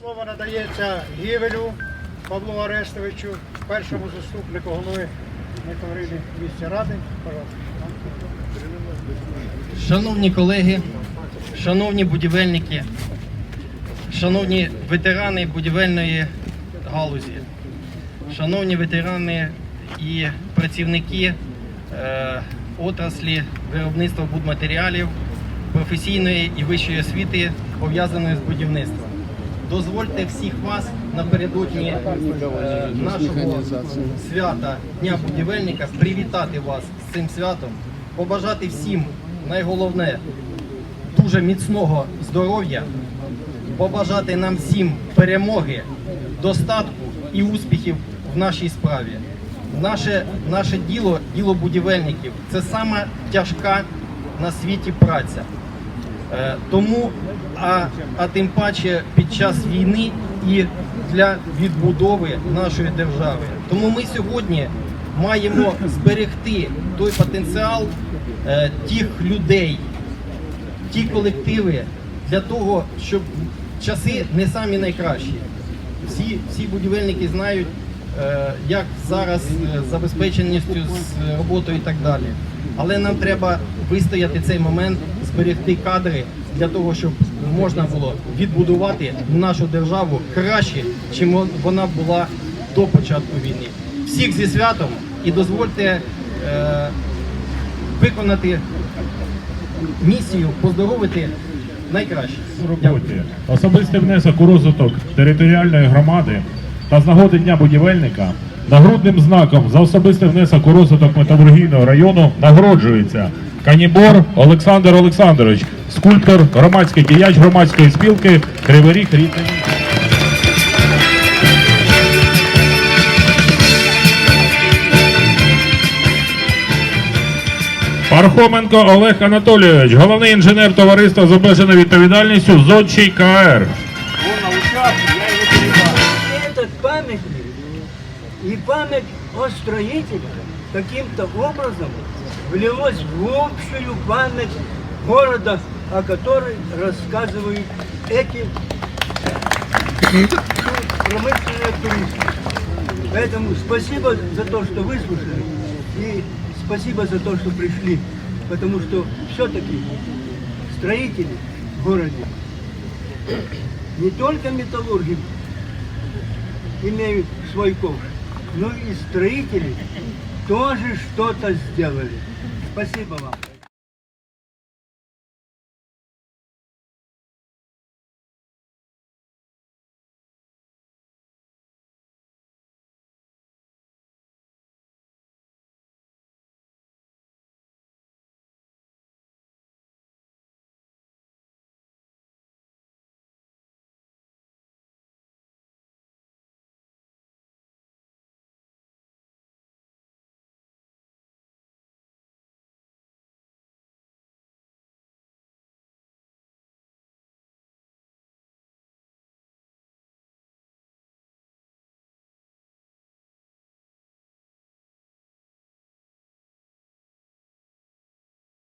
Слово надається Гівелю Павлу Арестовичу, першому заступнику голови Метаврини міської ради. Пожалуйста. Шановні колеги, шановні будівельники, шановні ветерани будівельної галузі, шановні ветерани і працівники е, отраслі виробництва будматеріалів, професійної і вищої освіти, пов'язаної з будівництвом. Дозвольте всіх вас напередодні е, нашого свята Дня будівельника привітати вас з цим святом, побажати всім найголовне дуже міцного здоров'я, побажати нам всім перемоги, достатку і успіхів в нашій справі. Наше, наше діло, діло будівельників, це саме тяжка на світі праця. Е, Тому, а, а тим паче під час війни і для відбудови нашої держави. Тому ми сьогодні маємо зберегти той потенціал е, тих людей, ті колективи для того, щоб часи не самі найкращі. Всі, всі будівельники знають, е, як зараз е, з забезпеченістю з роботою і так далі. Але нам треба вистояти цей момент, зберегти кадри для того, щоб можна було відбудувати нашу державу краще, чим вона була до початку війни. Всіх зі святом і дозвольте е, виконати місію поздоровити найкраще. роботі, особистий внесок у розвиток територіальної громади та з нагоди Дня будівельника нагрудним знаком за особистий внесок у розвиток металургійного району нагороджується Канібор Олександр Олександрович, скульптор, громадський діяч громадської спілки Кривий Ріг рідний. Пархоменко Олег Анатолійович, головний інженер товариства з обмеженою відповідальністю ЗОДЧий КР. этот памятник и память о строителях каким-то образом влилось в общую память города, о которой рассказывают эти промышленные туристы. Поэтому спасибо за то, что выслушали и спасибо за то, что пришли, потому что все-таки строители в городе не только металлурги имеют свой ковш, но и строители тоже что-то сделали. Спасибо вам.